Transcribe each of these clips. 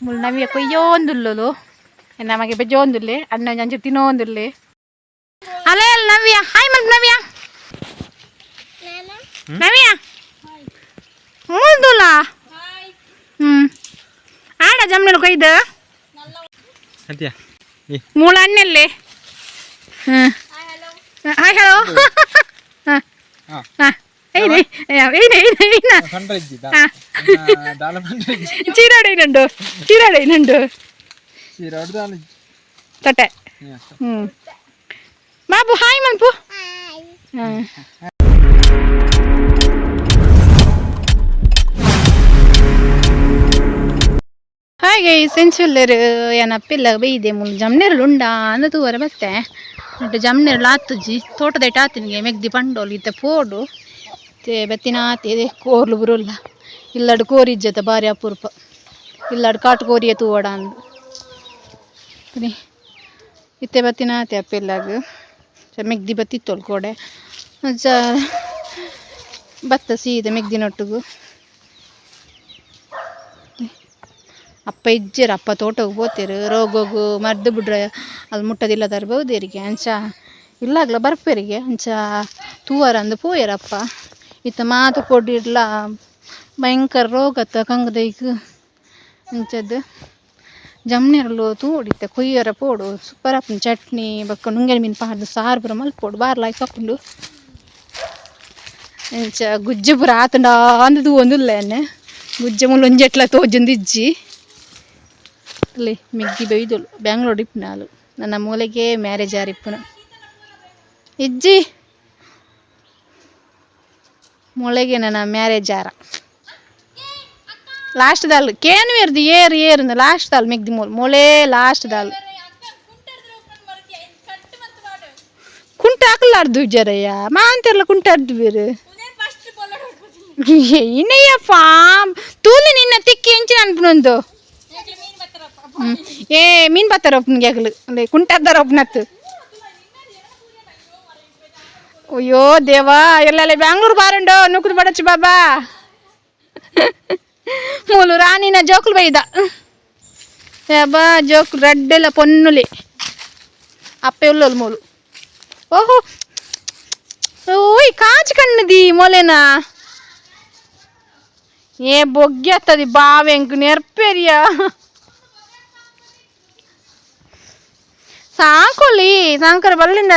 ಮುಲ್ ನವಿಯ ಕೊಯ್ಯೋಂದುಲ್ಲಲು ನಮಗೆ ಬೆಜ್ಜೋಂದುಲ್ಲೆ ಅಣ್ಣ ಅಂಚೆ ತಿನ್ನೋಂದುಲ್ಲೆ ಅಲ್ಲ ಅಲ್ಲ ನವ್ಯ ಹಾಯ್ ಮಲ್ ನವ್ಯ ನವ್ಯ ಮುಲ್ದುಲ್ಲ ಹ್ಮ್ ಆಡ ಜಮ್ನಲ್ ಕೊಯ್ದು ಅಂತೀಯ ಏ ಮೂಳ ಅನ್ನೆಲ್ಲಿ ಹ್ಮ್ ಹಾಯ್ ಹಲೋ ಹಾಂ ಹಾಂ ಏನೇ ಏನೇ ಏನ ಪಂಡ್ರ ಇದ್ದಿದ್ದ? ಹಾ. ದಾಲ ಪಂಡ್ರ ಇದ್ದಿ ಚೀರಾಡೇನುಂಡು ಚೀರಾಡೇನುಂಡು ಸೀರೆ ಹೊಡ್ದು ದಾಲ ತಟ್ಟೆ. ಹ್ಞೂ ಬಾಬು ಹಾಯ್ ಮಲ್ಪು ಹಾಂ. ಹಾಗೆ ಸೆನ್ಸುಲ್ಲರ್ ಏನಪ್ಪಿಲ್ಲ ಬೈದೆ ಮುಲ್ ಜಮ್ನೆರಳು ಉಂಡ ಅಂದ ತೂವರೆ ಬತ್ತೆ. ಇಟ್ಟು ಜಮ್ನೆರಳು ಆತುಜಿ ತೋಟದೈಟ್ ಆತಿನಿಗೆ ಮೆಗ್ದಿ ಪಂಡೋಲ್ ಇತ್ತೆ ಪೋಡು. ತೆ ಬೆತ್ತಿನ ಆತಿ ಕೋರ್ಲು ಬರೋಲ್ಲ ಇಲ್ಲಡ್ ಕೋರಿ ಇಜ್ಜತ ಬಾರಿ ಅಪೂರ್ಪ ಇಲ್ಲಡ್ ಕಾಟು ಕೋರಿಯ ತೂವಡ ಅಂದು ಇತ್ತೆ ಬತ್ತಿನ ಆತಿ ಅಪ್ಪಿಲ್ಲಾಗ ಮೆಗ್ದಿ ಬತ್ತಿತ್ತೋಳು ಕೋಡೆ ಜ ಭತ್ತ ಸೀದೆ ಮೆಗ್ದಿನೊಟ್ಟಿಗೂ ಅಪ್ಪ ಇಜ್ಜರ ಅಪ್ಪ ತೋಟಕ್ಕೆ ಹೋಗ್ತೀರು ರೋಗೋಗು ಮರ್ದು ಬಿಡ್ರೆ ಅಲ್ಲಿ ಮುಟ್ಟದಿಲ್ಲ ತರ್ಬೋದೇರಿಗೆ ಅಂಚ ಇಲ್ಲಾಗ್ಲ ಬರ್ಪೇರಿಗೆ ಅಂಚ ತೂವರ ಅಂದು ಪೋಯರಪ್ಪ ಇತ್ತ ಮಾತು ಕೊಡಿರ್ಲ ಭಯಂಕರ ರೋಗತ್ತ ಕಂಗದೈಕ್. ಅಂಚದ್ದು ಜಮ್ನೆರಲು ತೂಡಿತ ಕೊಯ್ಯರ ಪೋಡು ಸೂಪರ್ ಚಟ್ನಿ, ಬಕ್ಕ ನುಂಗೆ ಮೀನು ಪಾರ್ದು ಸಾರು ಬರ ಮಲ್ಪೋಡು ಬಾರ್ಲಾಯ್ ಕಪ್ಪುಂಡು ಇಂಚ ಗುಜ್ಜ ಪುರ ಆತಂಡ ಅಂದದು ಗುಜ್ಜ ಮುಲ್ಲ ಒಂಜೆಟ್ಲ ತೋಜೊಂದು ಇಜ್ಜಿ. ಅಲ್ಲಿ ಮಿಗ್ಗಿ ಬೈದಳು, ಬ್ಯಾಂಗ್ಳೂರ್ ಇಪ್ಪನಾಲು ನನ್ನ ಮೂಲೆಗೆ ಮ್ಯಾರೇಜ್ ಆರಿಪ್ಪನ ಇಜ್ಜಿ! ಮೊಳೆಗೆ ನನ್ನ ಮ್ಯಾರೇಜ್ ಆರ ಲಾಸ್ಟ್ ದಾಲ್ ಕೇನು ಇರ್ದು ಏರು ಏರು ಲಾಸ್ಟ್ ದಾಲ್ ಮಿಗ್ದಿ ಮೂಲ ಮೊಳೆ ಲಾಸ್ಟ್ ದಾಲ್ ಕುಂಟ ಹಾಕಲಾರ್ದು ಜರಯ್ಯ ಮಾಂತೆಲ್ಲ ಕುಂಟಾಡ್ದು ಬೇರೆ ಏನಯ್ಯಪ್ಪ ತೂಲಿ ನಿನ್ನ ತಿಕ್ಕಿ ಎಂಚಿನ ಅನ್ಪನೊಂದು ಹ್ಮ್. ಏ ಮೀನ್ ಬತ್ತಾರ ಒಪ್ಪನಿಗೆ ಆಗಲು ಅಲ್ಲೇ ಕುಂಟದ್ದಾರ ಒಪ್ಪನತ್ತು ಅಯ್ಯೋ ದೇವಾ ಎಲ್ಲಲ್ಲಿ ಬ್ಯಾಂಗ್ಳೂರ್ ಬಾರಂಡೋ ನುಕ್ಕದು ಬಡಚು ಬಾಬಾ ಮೂಲು ರಾಣಿನ ಜೋಕುಲು ಬೈದ ಯಾಬಾ ಜೋಕುಲು ರಡ್ಡೆಲ್ಲ ಪೊನ್ನುಲಿ ಅಪ್ಪೆ ಉಲ್ಲೋಲು ಮೂಲು ಓಹೋ ಓಯ್ ಕಾಚು ಕಣ್ಣದಿ ಮೊಲೆನ ಏ ಬೊಗ್ಗೆ ಹತ್ತದಿ ಬಾವೆಂಕ್ ನೆರ್ಪೇರಿಯ ಸಾಕೊಲಿ, ಸಾಂಕರ ಬಲ್ಲಿಂದ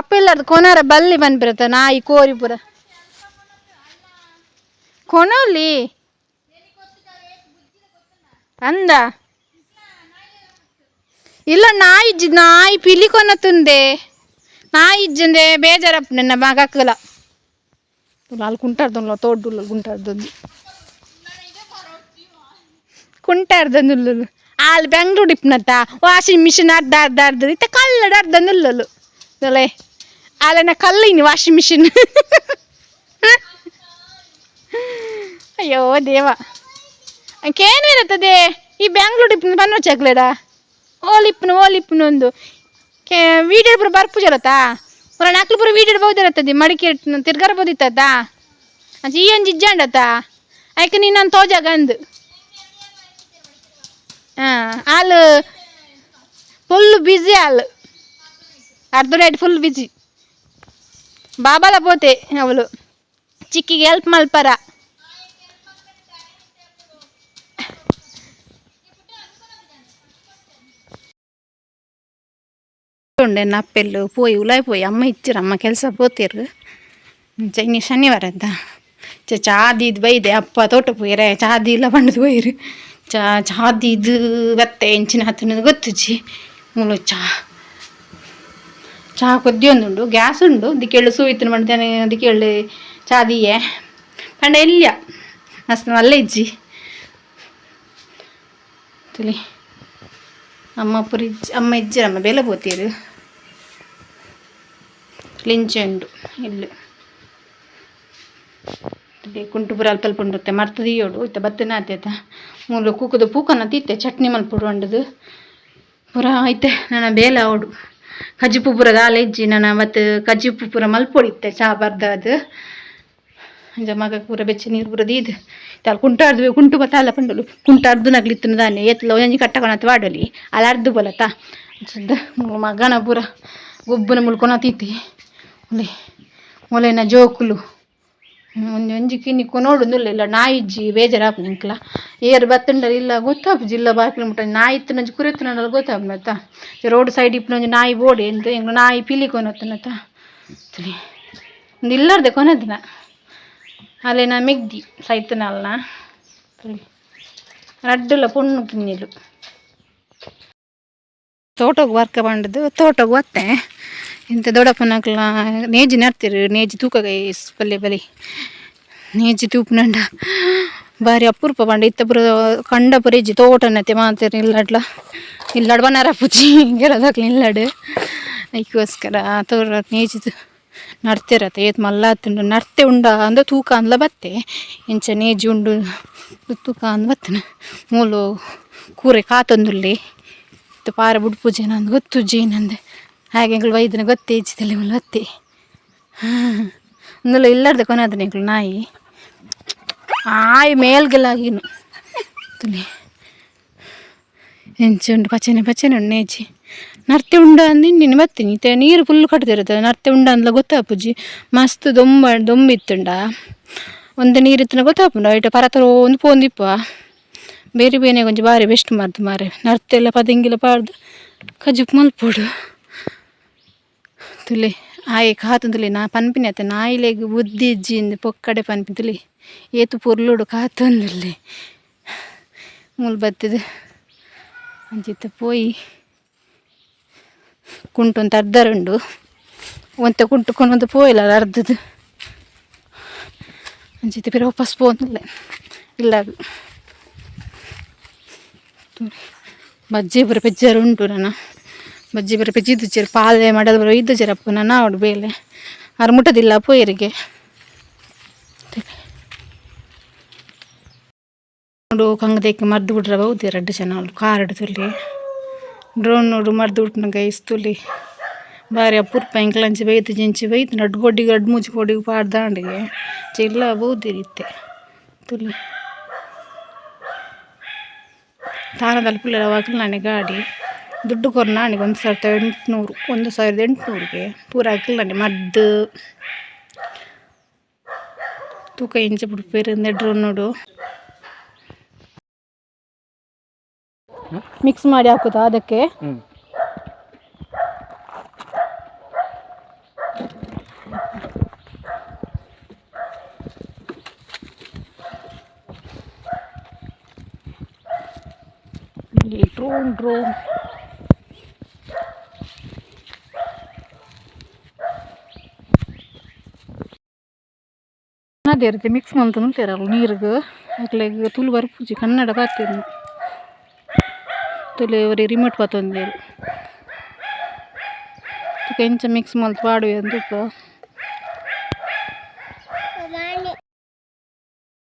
ಅಪ್ಪ ಇಲ್ಲದ ಕೊನಾರ ಬಲ್ಲಿ ಬಂದ್ಬಿರತ್ತ ನಾಯಿ ಕೋರಿ ಪುರ. ಕೊನೋಲಿ? ಅಂದ? ಇಲ್ಲ, ನಾಯಿ ಇಜ್ಜಿ ನಾಯಿ ಪಿಲಿ ಕೊನತ್ತುಂದೆ ನಾಯಿ ಇಜ್ಜಂದೆ ಬೇಜಾರಪ್ಪ ನನ್ನ ಮಗಕ್ಕಲ ಅಲ್ಲಿ ಕುಂಟಾರ್ದಲ್ಲ ತೋಡ್ಡುಲ್ಲ ಕುಂಟಾರ್ದೊಂದು ಕುಂಟಾರ್ದೊಂದು ಅಲ್ಲಿ ಬೆಂಗ್ಳೂರು ಇಪ್ಪನತ್ತ ವಾಷಿಂಗ್ ಮಿಷಿನ್ ಅರ್ಧ ಅರ್ಧ ಅರ್ಧ ಇತ್ತ ಕಲ್ಲಡ ಅರ್ಧ ನಿಲ್ಲಲು ಅಲ್ಲೇ ಅಲ್ಲನ ಕಲ್ಲಿನಿ ವಾಷಿಂಗ್ ಮಿಷಿನ್ ಅಯ್ಯೋ ದೇವ ಅಂಕೇನು ಇರುತ್ತದೆ ಈ ಬೆಂಗ್ಳೂರು ಇಪ್ಪನ ಬನ್ನ ಚಕ್ಲೇಡ ಓಲಿಪ್ಪನು ಓಲಿಪ್ಪನು ಒಂದು ಕೇ ವೀಡಿಯೋ ಪುರ ಬರ್ಪು ಜರತಾ ಪುರ ನಾಲ್ಕು ಪುರ ವೀಡಿಯೋ ಬಹುದಿರತ್ತದೆ ಮಡಿಕೆ ತಿರ್ಗಾರ ಬೋದಿತ್ತದ ಅಂಚ ಈ ಒಂಜಿ ಇಜ್ಜಂಡತ ಆಯ್ಕೆ ನೀನು ನಾನು ತೋಜಾಗ ಅಂದು ಹಾಂ ಹಾಲು ಫುಲ್ ಬಿಜಿ ಹಾಲು ಅರ್ಧ ನೈಟ್ ಫುಲ್ ಬಿಜಿ ಬಾಬಾಲ ಪೋತೆ ಅವಳು ಚಿಕ್ಕಿಗೆ ಹೆಲ್ಪ್ ಮಲ್ಪರ ಉಂಡೆ ನಪ್ಪೆಲ್ಲು ಪೋಯಿ ಉಲಾಯ್ ಪೋಯಿ ಅಮ್ಮ ಇಚ್ಚಿರ ಅಮ್ಮ ಕೆಲಸ ಪೋತಿರು ಇನ್ನು ಶನಿವಾರ ಅಂತ ಚ ಚಾದಿದ್ ಬೈದೆ ಅಪ್ಪ ತೋಟ ಪೋಯ್ರೆ ಚಾದಿ ಇಲ್ಲ ಬಂಡದು ಪೋಯ್ರು ಚಾ ಇದು ಬತ್ತೆ ಹೆಂಚಿನ ಹತ್ತಿರ ಗೊತ್ತುಜಿ? ಮುಳು ಚಾ. ಚಾ ಕೊದ್ದಿಯೊಂದುಂಡು ಗ್ಯಾಸ್ ಉಂಡು. ದಿಕ್ಕೆಳ್ಳು ಸೂಯಿತ್ತಿನ ಮಾಡ್ತೇನೆ ದಿಕ್ಕೆಳ್ಳು ಚಾದಿಯೇ. ಪಂಡ ಇಲ್ಲ ಮಸ್ತ್ ಮಲ್ಲ ಇಜ್ಜಿ. ಅಮ್ಮ ಪುರಿ ಇಜ್ಜಿ, ಅಮ್ಮ ಬೆಲೆ ಬೋತೀರು ಲಿಂಚೆ ಉಂಡು ಇಲ್ಲಿ ಇಲ್ಲಿ ಕುಂಟುಪುರ ಅಲ್ಪ ಅಲ್ಪ ಮರ್ತ್ ಮರ್ತದಿಯೋಡು ಇತ್ತ ಬತ್ತನ ಆತೈತ ಮೂಲು ಕುಕ್ಕದ ಪೂಕನ ತಿತ್ತೆ, ಚಟ್ನಿ ಮಲ್ಪುಡು ಅಂಡದು. ಪುರ ಐತೆ ನನ್ನ ಬೇಲ ಅವಡು ಕಜಿಪು ಪುರ ದಾಲ ಇಜ್ಜಿ ನನ್ನ ಮತ್ತು ಕಜಿಪು ಪುರ ಮಲ್ಪೊಡಿತ್ತೆ ಚಹಾ ಬರ್ದ ಅದು ಜಮಾಗ ಮಗ ಪೂರ ಬೆಚ್ಚ ನೀರು ಪೂರ ದೀದ್. ತಾಲ್ ಕುಂಟಾಡ್ದು ಕುಂಟು ಬತ್ತಾಲ ಪಂಡಲು. ಕುಂಟಾಡ್ದು ನಗ್ಲಿತ್ತು ದಾನೆ ಎತ್ಲ ಒಂಜಿ ಕಟ್ಟಕೊಳತ್ತ ವಾಡಲಿ. ಅಲ್ಲ ಅರ್ದು ಬಲತ. ಸುದ್ದ ಮಗನ ಪೂರ ಗೊಬ್ಬನ ಮುಳ್ಕೊಳತೀತಿ ಒಲೆ ಮೊಲೆನ ಜೋಕುಲು. ಒಂಜಿ ಕಿನ್ನಿ ಕೊನೋಡು ಇಲ್ಲ ನಾಯಿ ಇಜ್ಜಿ ಏರ್ ಬತ್ತಂಡಲ್ಲ ಇಲ್ಲ, ಗೊತ್ತಾಪ್ ಜಿಲ್ಲ ಬಾಕಿ ಮುಟ್ಟ ನಾಯಿ ಇತ್ತು ನಂಜಿ ಕುರೆತ್ತನಲ್ಲ ಗೊತ್ತಾಪು ಮತ್ತ ರೋಡ್ ಸೈಡ್ ಇಪ್ಪು ನಂಜಿ ನಾಯಿ ಬೋಡೆ ಎಂತ ಹೆಂಗ್ ನಾಯಿ ಪಿಲಿ ಕೊನತ್ತನತ್ತ ಇಲ್ಲಾರ್ದೆ ಕೊನದಿನ ನಾ ಮೆಗ್ದಿ ಸೈತನಲ್ಲ ತಲಿ ರಡ್ಡುಲ ಪುಣ್ಣು ಕಿನ್ನಿಲು ತೋಟಕ್ಕೆ ವರ್ಕ ಬಂಡದು ತೋಟಕ್ಕೆ ಒತ್ತೆ. ಇಂಥ ದೊಡ್ಡಪ್ಪನಕ್ಲ ನೇಜಿ ನಡ್ತಿರು ನೇಜಿ ತೂಕ ಪಲ್ಲೆ ಬಲಿ ನೇಜಿ ತೂಪುನಂಡ ಬಾರಿ ಅಪೂರ್ಪ ಬಂಡ ಇತ್ತ ಕಂಡ ಪುರೇಜಿ ತೋಟನತೆ ಮಾತಾರ ಇಲ್ಲಡ್ಲ ಇಲ್ಲಡ್ ಬನಾರ ಪುಜಿ ಗೆಲದಾಕ್ಲ ಇಲ್ಲಡ್ ಅದಕ್ಕೋಸ್ಕರ ತೋರ ನೇಜಿದು ನಡ್ತಿರತ್ತೆ ಏತ್ ಮಲ್ಲ ತಿಂಡು ನಡ್ತೆ ಉಂಡ ಅಂದ ತೂಕ ಅಂದ್ಲ ಬತ್ತೆ. ಇಂಚ ನೇಜಿ ಉಂಡು, ತೂಕ ಅಂದ್ ಬತ್ತನ ಮೂಲು ಕೂರೆ ಕಾತೊಂದುಲ್ಲೆ. ಪಾರ ಬುಡ್ ಪೂಜೆ ನಂದು ಗೊತ್ತು ಜೀನಂದೆ ಹಾಗೆ ಎಂಗಳು ವೈದ್ಯನ ಗೊತ್ತೇ ಇಚ್ಚಿದಲ್ಲಿ ಮಲ್ಲ ಅತ್ತೆ ಒಂದಲ್ಲ ಇಲ್ಲಾರ್ದೆ ಕೊನಾದನೆ ಎಂಗಳು ನಾಯಿ. ಆಯ್ ಮೇಲ್ಗೆಲ್ಲಾಗಿನು ತುಲಿ. ಹೆಂಚು ಉಂಡು, ಪಚನೆ ಪಚನೆ ಉಂಡು ನೇಜಿ ನರ್ತೆ ಉಂಡ ನಿನ್ನ ಬತ್ತೀನಿ ಇತ್ತೆ ನೀರು ಫುಲ್ ಕಟ್ತಿರುತ್ತೆ ನರ್ತೆ ಉಂಡ ಅಂದ್ಲ ಗೊತ್ತಾಪುಜಿ ಮಸ್ತ್ ದೊಂಬ, ದೊಂಬಿತ್ತುಂಡ. ಒಂದು ನೀರಿತ್ತನ ಗೊತ್ತಾಪುಂಡ ಐಟ ಪರತರ ಒಂದು ಪೋಂದಿಪ್ಪ ಬೇರೆ ಬೇನೆ ಕೊಂಚ ಬಾರಿ ಬೆಸ್ಟ್ ಮಾಡ್ದು ಮಾರೆ ನರ್ತೆಲ್ಲ ಪದಿಂಗಿಲ್ಲ ಪಾಡ್ದು. ಕಜುಪ್ ಮಲ್ಪೋಡು. ತುಲೆ, ಆಯೆ ಕಾತುಂದುಲೆ ನಾ ಪನ್ಪಿನ ಅತ್ತೆ, ನಾಯಿಲೆಗ್ ಬುದ್ಧಿ ಇಜ್ಜಿಂದು ಪೊಕ್ಕಡೆ ಪನ್ಪಿನ ಏತು ಪೊರ್ಲುಡು ಕಾತೊಂದುಲ್ಲೆ ಮೂಲ್ ಬತ್ತದು ಅಂಚಿತ್ತ ಪೋಯಿ ಕುಂಟೊಂದು ಅರ್ಧರುಂಡು ಒಂತೆ ಕುಂಟು ಒಂದು ಪೋಯಿಲ್ಲ ಅರ್ಧದು. ಅಂಚಿತ್ತ ಬೇರೆ ವಾಪಸ್ ಪೋಂದುಲ್ಲೆ ಇಲ್ಲ ಬಜ್ಜಿ ಬರ ಪೆಜ್ಜರು ಉಂಟು ನನ್ನ ಬಜ್ಜಿ ಬರ ಪೆಜ್ಜಿದ್ದು ಚೇರು ಪಾಲೆ, ಮಾಡಲು ಬರೋ ಇದ್ದು ಚೇರಪ್ಪ ನನ್ನ ಅವಡು ಬೇಲೆ ಅರ ಮುಟ್ಟದಿಲ್ಲ ಪೋಯರಿಗೆ ನೋಡು ಕಂಗದೇಕೆ ಮರ್ದು ಬಿಡ್ರ ಬಹುದು ರಡ್ಡು ಜನ ಕಾರಡು ತುಲಿ ಡ್ರೋನ್ ನೋಡು, ಮರ್ದು ಬಿಟ್ಟು ಗೈಸ್ ತುಲಿ ಬಾರಿ ಅಪೂರ್ಪ ಎಂಕ್ಲಂಚಿ ಬೈತು ಜಿಂಚಿ ಬೈತು ನಡ್ಡು ಗೊಡ್ಡಿಗೆ ಅಡ್ಡು ಮುಚ್ಚಿ ಕೊಡಿಗೆ ಪಾಡ್ದಾಂಡಿಗೆ ಚಿಲ್ಲ ಬಹುದಿರಿತ್ತೆ ತುಲಿ. ತಾನದಲ್ಲಿ ಪಿಲ್ಲರ ಅವಾಗಲೂ ನನಗೆ ಗಾಡಿ. ದುಡ್ಡು ಕೊರ ನನಗೆ ಒಂದು ಸಾವಿರದ ಎಂಟುನೂರು ಒಂದು ಸಾವಿರದ ಎಂಟುನೂರಿಗೆ. ಪೂರ ಹಾಕಿಲ್ಲ ನನಗೆ ಮದ್ದು. ತೂಕ ಇಂಚ ಬಿಡ್ಪೇರು ಡ್ರೋನ್ ನೋಡು. ಮಿಕ್ಸ್ ಮಾಡಿ ಹಾಕುತ್ತಾ ಅದಕ್ಕೆ? ಡ್ರೋನ್ ಡ್ರೋನ್ ಅದೇ ರೀತಿ ಮಿಕ್ಸ್ ಮಾಡ್ತು ನಿಲ್ತಾರಲ್ಲ ನೀರಿಗೆ. ಅಕ್ಲೆಗ್ ತುಳು ಬರ್ಪುಜಿ ಕನ್ನಡ ಬಾತಿರು ತುಲೆ ಅವರಿ ರಿಮೋಟ್ ಬಾತೊಂದೇರು ತುಕ ಇಂಚ ಮಿಕ್ಸ್ ಮಾಡ್ತು ಪಾಡುವೆ ಅಂತ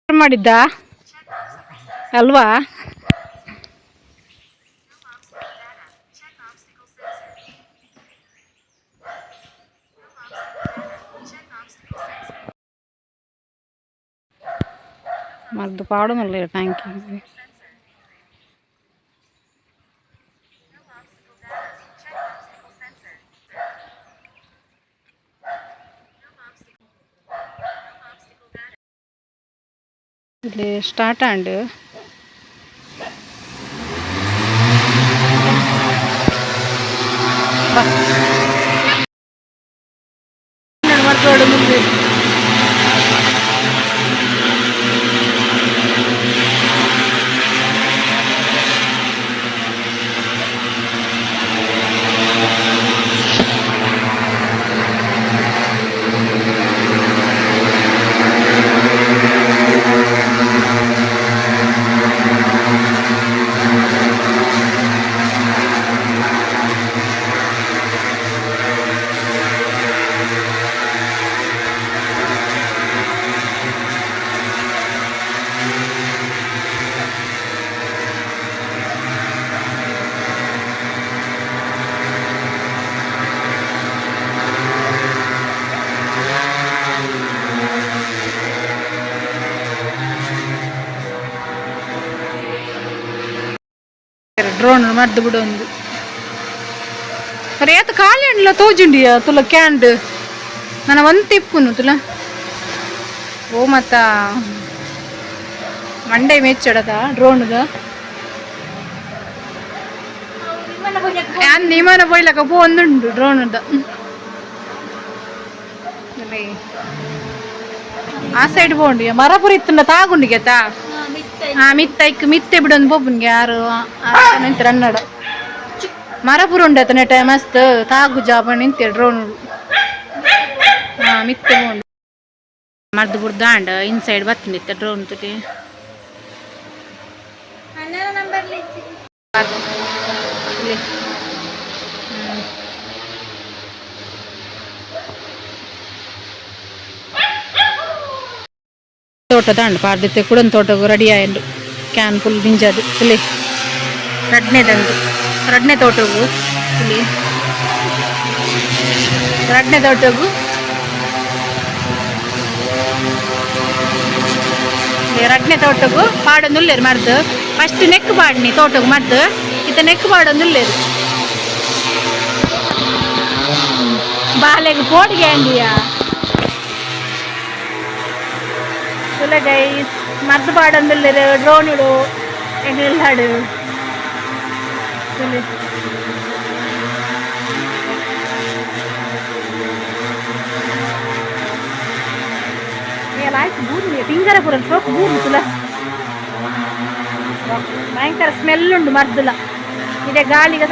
ಮಾಡಿದ್ದ? ಅಲ್ವಾ? మాకు దుపావడం లేదు ట్యాంకి ఇది స్టార్ట్ అండి ಡ್ರೋನ್ ಮದ್ದು ಬಿಡೊಂದು ಅರೆ ಆತ ಖಾಲಿ ಹಣ್ಣಲ್ಲ ತೋಜುಂಡಿಯ ತುಲ ಕ್ಯಾಂಡ್ ನಾನು ಒಂದು ತಿಪ್ಪುನು ತುಲ ಓ ಮತ್ತ ಮಂಡೆ ಮೆಚ್ಚಡದ ಡ್ರೋನ್ಗ ಯಾನ್ ನಿಮನ ಬೈಲಕ ಪೋ ಒಂದುಂಡು ಡ್ರೋನ್ದ ಆ ಸೈಡ್ పోండి మరపురి ఇత్తున్న తాగుండి కదా ಆ ಮಿತ್ತೈಕ್ ಮಿತ್ತೆ ಬಿಡೊಂದು ಬೊಬ್ಬುನ್ಗೆ ಯಾರು ನಿಂತಿರ ಅನ್ನಡ. ಮರ ಪೂರ ಉಂಡತ ನೆಟ ಮಸ್ತ್ ತಾಗು ಜಾಬ ನಿಂತಿರ ಡ್ರೋನ್ ಹಾ ಮಿತ್ತೆ ಉಂಡು. ಮರ್ದು ಬುಡ್ದಾಂಡ ಇನ್ಸೈಡ್ ಬತ್ತಿ ನಿತ್ತ ಡ್ರೋನ್ ತುಟಿ. ನಂಬರ್ ತೋಟದಾಂಡ್ ಪಾರ್ದಿತ್ತೆ ಕುಡನ್ ತೋಟಗೂ ರೆಡಿ ಆಯ್ತು ಕ್ಯಾನ್ ಫುಲ್ ದಿಂಜದು ಇಲ್ಲಿ ರಡ್ನೆದಂದು ರಡ್ನೆ ತೋಟಗೂ ಇಲ್ಲಿ ರಡ್ನೆ ತೋಟಗೂ ಇಲ್ಲಿ ರಡ್ನೆ ತೋಟಗೂ ಪಾಡೊಂದುಲ್ಲೇರು ಮರ್ದು ಫಸ್ಟ್ ನೆಕ್ ಪಾಡ್ನಿ ತೋಟಗೂ ಮರ್ದು ಇತ್ತ ನೆಕ್ ಪಾಡೊಂದುಲ್ಲೇರು ಬಾಲೆಗೆ ಪೋಡಿಗೆ ಅಂಡಿಯಾ ಇಲ್ಲ ഗൈസ് മറന്നു പാടാൻ പിള്ളേര് ഡ്രോൺ ഇടൂ എങ്ങനെയുള്ളാട് ಪಿಂಗರಪುರ ಬೂರುತ್ತಲ ಭಯಂಕರ ಸ್ಮೆಲ್ ಉಂಡು ಮರ್ದ್ಲ ಇದೆ ಗಾಳಿಗೆ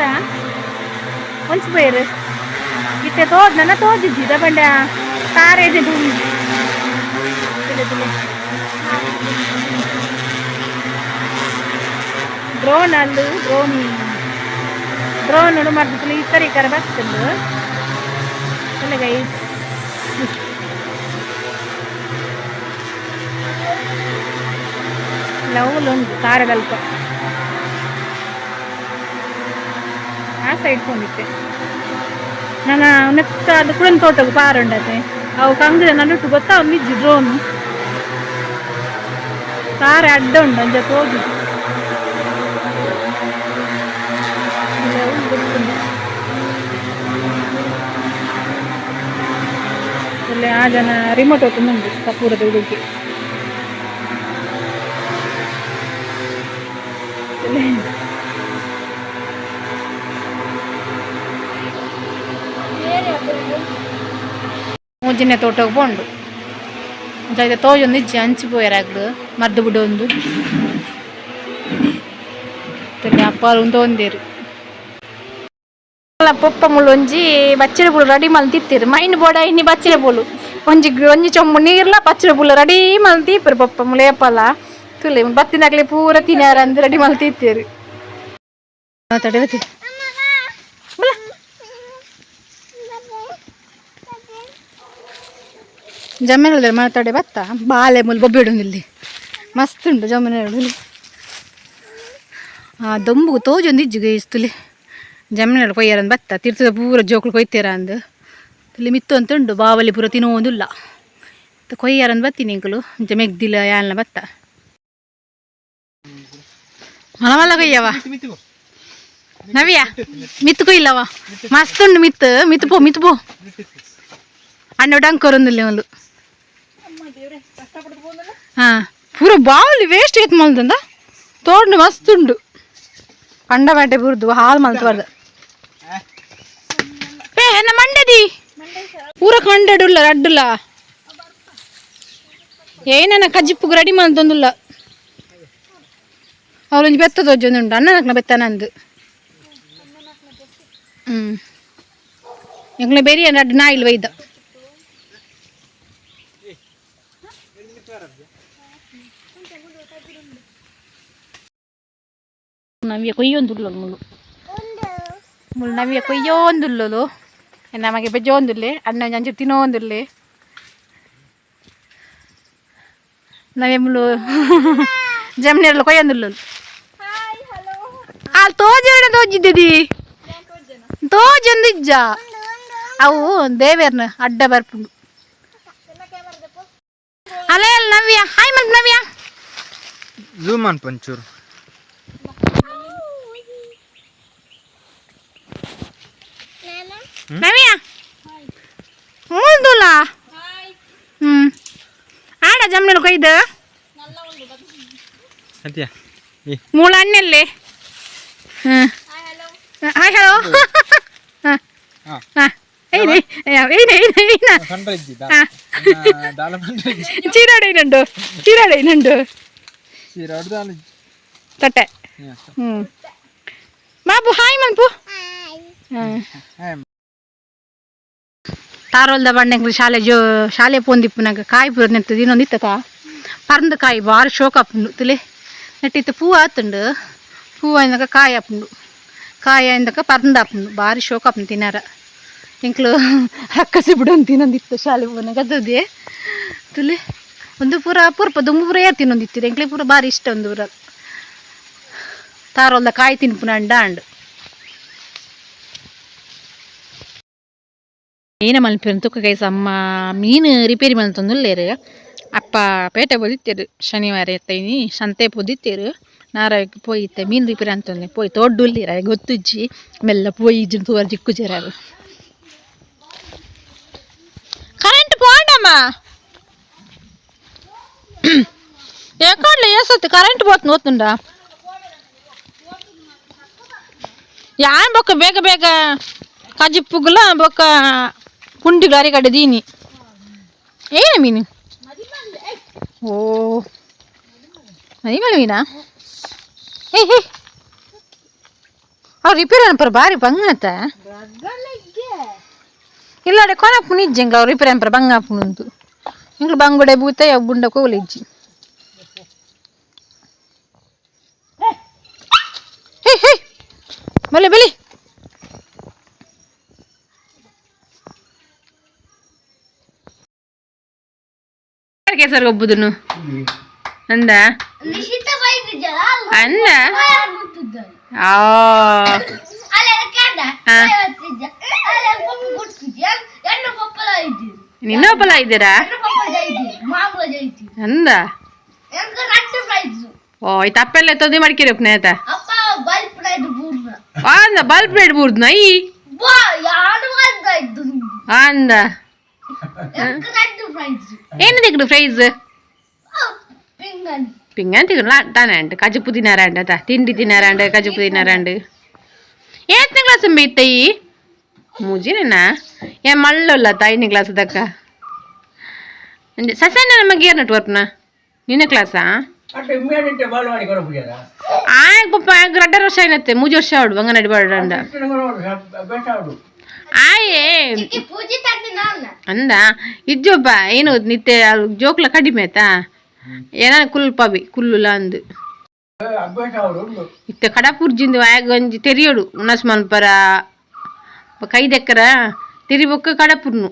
ಹೊಂಚು ಪೋಯರು ಇತ್ತೆ ತೋದ್, ನನ್ನ ತೋದಿದ್ದಿ ಬಂಡೆ ಇದೆ ಭೂಮಿ ಡ್ರೋನ್ ಅಲ್ಲಿ ಡ್ರೋನ್ ಡ್ರೋನ್ ಮರ್ದು ಈ ಥರ ಈ ಥರ ಬರ್ತಂದು ಇಲ್ಲ ಗೈಸ್ ಲವ್ಲುಂಟು ತಾರಗಲ್ಪ. ಆ ಸೈಡ್ ಕೊಂಡಿತ್ತೆ ನಾನು ನೆಕ್ಕ ಅದು ಕುಡನ್ ತೋಟಕ್ಕೆ ಪಾರುಂಡತೆ ಅವು ಕಂಗ್ರೆ ನನ್ನ ಗೊತ್ತಾ? ಅವ್ನು ಡ್ರೋನು ತಾರೆ ಅಡ್ಡ ಉಂಡು ಅಂಜ ತೋಜು ಇಲ್ಲಿ ಆ ಜನ ರಿಮೋಟ್ ಹೊತ್ತುಂಡು ಕಪೂರದ ಹುಡುಗಿ ಮೂಜಿನ ತೋಟಕ್ಕೆ ಪೋಂಡು ಅಂಚಾಯ್ದ ತೋಜೊಂದಿಜ್ಜಿ ಅಂಚಿ ಪೋಯೆರಾಗ್ದ್ ಮರ್ದ್ ಬುಡೊಂದು ಅಪ್ಪಾರು ಉಂದು ಒಂದೇರು ಪೊಪ್ಪ ಮುಳ್ಳು ಒಂಜಿ ಬಚ್ಚಲೆ ಪುಲ್ ರೆಡಿ ಮಲ್ತಿತ್ತೀರು ಮೈನ್ ಬೋಡ ಇನ್ನಿ ಬಚ್ಚಲೆ ಪುಲು ಒಂಜಿ ಒಂಜಿ ಚೊಂಬು ನೀರ್ಲ ಬಚ್ಚಲೆ ಪುಲ್ ರೆಡಿ ಮಲ್ತಿಪ್ಪರು ಪೊಪ್ಪ ಮುಳೇಪಲ್ಲ ತುಲೆ ಬತ್ತಿನಾಗ್ಲೆ ಪೂರ ತಿನ್ನಾರ ಅಂದ್ ರೆಡಿ ಮಲ್ತಿತ್ತೀರು ಮಾತಾಡಿರತ್ತೆ ಜಮೀನಲ್ಲಿ ಮಾತಾಡಿ ಬತ್ತ ಬಾಳೆ ಮುಲ್ ಬೊಬ್ಬಿಡು ಇಲ್ಲಿ. ಮಸ್ತ್ ಉಂಟು ಜಮೀನಲ್ಲಿ ಆ, ದೊಂಬು ತೋಜೊಂದು ಇಜ್ಜು ಇಸ್ತುಲಿ ಜಮೀನಲ್ಲಿ ಕೊಯ್ಯಾರಂದು ಬತ್ತ ತಿರ್ತದ ಪೂರ ಜೋಕುಲು ಕೊಯ್ತೀರ ಅಂದು. ಇಲ್ಲಿ ಮಿತ್ತು ಅಂತ ಉಂಡು ಬಾವಲಿ ಪೂರ ತಿನ್ನೋದಿಲ್ಲ. ಕೊಯ್ಯಾರಂದು ಬತ್ತೀನಿ ಇಂಕಲು ಇಂಚ ಮೆಗ್ದಿಲ್ಲ ಯಾಲ್ನ ಬತ್ತ ಮಲ ಕೊಯ್ಯವ? ನವ್ಯ? ಮಿತ್ತು ಕೊಯ್ಲವ? ಮಸ್ತ್ ಉಂಡು ಮಿತ್ತು. ಮಿತ್ತು ಪೋ ಮಿತ್ತು ಪೋ. ಅಣ್ಣ ಡಂಕರೊಂದಿಲ್ಲ ಒಂದು. ಪೂರ ಬಾವಲಿ ವೇಸ್ಟ್ ಐತ್ ಮಲ್ದಂದ. ತೋಡ್ನು ಮಸ್ತ್ ಉಂಡು. ಪಂಡ ಬೇಟೆ ಬುರ್ದು, ಹಾಲು ಮಲ್ತಬಾರ್ದು ಏ ಎನ್ನ ಮಂಡದಿ ಪೂರ ಕಂಡಡುಲ್ಲ, ರಡ್ಡುಲ್ಲ. ಏನೇನ ಕಜ್ಜಿಪ್ಪುಗೆ ರೆಡಿ ಮಲ್ತೊಂದುಲ್ಲ ಅವಳೊಂದು ಬೆತ್ತ ತೋಜೊಂದುಂಡು ಅಣ್ಣನಕ್ನ ಬೆತ್ತನಂದು ಹ್ಞೂ ಎಂಗ್ಲೆ ಬೇರೆ ರಡ್ಡು ನಾಯಿಲ್ ಒಯ್ದ ನವ್ಯ ಕೊಯ್ಯೊಂದುಲ್ಲ ಮುಳ್ಳು. ಮುಳ್ಳು ನವ್ಯ ಕೊಯ್ಯೋಂದುಲ್ಲಲು ನಮಗೆ ಬೆಜ್ಜೊಂದುಲ್ಲೆ ಅಣ್ಣ ಅಂಚೆ ತಿನ್ನೋಂದುಲ್ಲೆ ನಮಗೆ ಮುಳ್ಳು ಜಮ್ನೆರ್ಲು ಕೊಯ್ಯೊಂದುಲ್ಲಲು ಅಲ್ಲಿ ತೋಜನ ತೋಜೊಂದು ತೋಜೊಂದಿಜ್ಜ ಅವು ದೇವೇರ್ನ ಅಡ್ಡ ಬರ್ಪುಂಡು ಮಲೆಯಲ್ಲಿ ನವ್ಯ ಹಾಯ್ ಮಂತ್ ನವ್ಯ ಝೂಮ್ ಅನ್ ಪಂಚೂರು ನವ್ಯ ಮೂಲ್ದುಲ ಹ್ಞೂ ಆಡ ಜಮ್ನಲ್ ಕೊಯ್ದು ಅದ್ಯಾ ಮೂಳ ಹಣ್ಣಲ್ಲಿ ಹಾಂ ಹಾಯ್ ಹಲೋ ಹಾಂ ಹಾಂ ಏನೇ ಏನೇ ಏನೇ ಹಾಂ ചീരാടയിലുണ്ടോ ചീരാടയിലുണ്ടോ തട്ടെ ಮನ್ಪು. ഹായ് മാപ്പു ತಾರೋಲ್ದ ಬಣ್ಣಗಳು ಶಾಲೆ ಜೋ ಶಾಲೆ ಪೋಂದಿಪ್ಪು ನಂಗೆ ಕಾಯಿ ಪೂರ ನೆಟ್ಟದು ಇನ್ನೊಂದು ಇತ್ತಕ ಪರಂದು ಕಾಯಿ ಭಾರಿ ಶೋಕ ಅಪ್ಪುಂಡು ತಿಳಿ ನೆಟ್ಟಿತ್ತು ಪೂ ಆತುಂಡು. ಪೂ ಅಂದಾಗ ಕಾಯಿ ಅಪ್ಪುಂಡು ಕಾಯಿ ಅಂದಾಗ ಪರಂದ ಅಪ್ಪುಂಡು ಭಾರಿ ಶೋಕ ಅಪ್ಪು ತಿನ್ನಾರ ಎಂಕ್ಲು ಹಕ್ಕಸಿ ಬಿಡು ಅಂತಿನೊಂದಿತ್ತು ಶಾಲೆ ಪೋನಾಗ ಅದೇ ತುಲೆ, ಒಂದು ಪೂರ ಪೂರ್ಪ ದುಂಬು ಪೂರ ಯಾರು ತಿನ್ನೊಂದಿತ್ತು ಎಂಕ್ಲೆ ಪೂರ ಬಾರಿ ಇಷ್ಟ ಒಂದು ತಾರೊಂದ ಕಾಯಿ ತಿನ್ಪುನ ಅಂಡ ಅಂಡು. ಮೀನ ಮಲ್ಪಿನ ತುಕ್ಕ ಕೈಸ ಅಮ್ಮ ಮೀನು ರಿಪೇರಿ ಮಲ್ತೊಂದುಲ್ಲೇರು ಅಪ್ಪ ಪೇಟೆ ಬದಿತ್ತೇರು ಶನಿವಾರ ಎತ್ತೈನಿ ಸಂತೆ ಪೊದಿತ್ತೇರು ನಾರಾಯಕ್ಕೆ ಪೋಯಿತ್ತೆ, ಮೀನು ರಿಪೇರಿ ಅಂತಂದೆ ಪೋಯಿ ತೊಡ್ಡುಲ್ಲಿರ ಗೊತ್ತುಜ್ಜಿ? ಮೆಲ್ಲ ಪೋಯಿ ಇಜ್ಜು ಜಿಕ್ಕು పోండమ్మా ఎక్కడలే వేసొద్దు కరెంట్ పోతుంది పోతుండా యాన్ బొక్క బేగ బేగ కజ్జి పుగ్గుల బొక్క పుండి గారి గడ్డ దీని ఏన మీను ఓ అది మళ్ళీ మీనా ఏ ಹೇ ಅವ್ರು repair ಅನ್ಪರ Ila de kona puni jenga ori per bangga pununtu. Ingl banggo de buta ya bunda ko leji. Hei hei. Bali Anda? Oh. నిన్న పలా ఇదిరా అంద ఓ ఈ తప్పెల్ ఎత్తది మడికి రేపు నేత అంద బల్బ్ రేట్ బూర్దునా ఈ అంద ఏంటి దిగుడు ఫ్రైజ్ పింగన్ తిగుడు అంటానండి కజుపు తినారంట తిండి తినారండి కజుపు తినారండి ఏ క్లాస్ మీట్ ಮೂಜಿನೇನಾ ಏ ಮಳ್ಳಲ್ಲ ಐದನೇ ಕ್ಲಾಸ್ ಅದಕ್ಕ ಸಸನ ನಮಗೆ ಏನು ನೆಟ್ವರ್ಕ್ನ ನಿನ್ನ ಕ್ಲಾಸಾ ಆಗ ಪಪ್ಪ ಆಗ ರಡ್ಡರ ವರ್ಷ ಏನತ್ತೆ? ಮೂಜಿ ವರ್ಷ ಆಡು ಬಂಗ ನಡಿಬಾರ್ದಂಡ ಆಯೇ. ಅಂದ. ಇಜ್ಜೊಬ್ಬ ಏನು ನಿತ್ಯ ಜೋಕ್ಲ ಕಡಿಮೆ ಆಯ್ತಾ? ಏನ ಕುಲ್ಪಬಿ ಕುಲ್ಲುಲ ಅಂದು. ಇತ್ತ ಕಡಪುರ್ಜಿಂದು ಆಗ ಒಂಜಿ ತೆರಿಯೋಡು ಉಣಸ್ ಮನ್ಪರ ಮಲ್ಪರ ಕೈದೆಕ್ಕರ ತಿರಿ ಬೊಕ್ಕ ಕಡಪುರ್ನು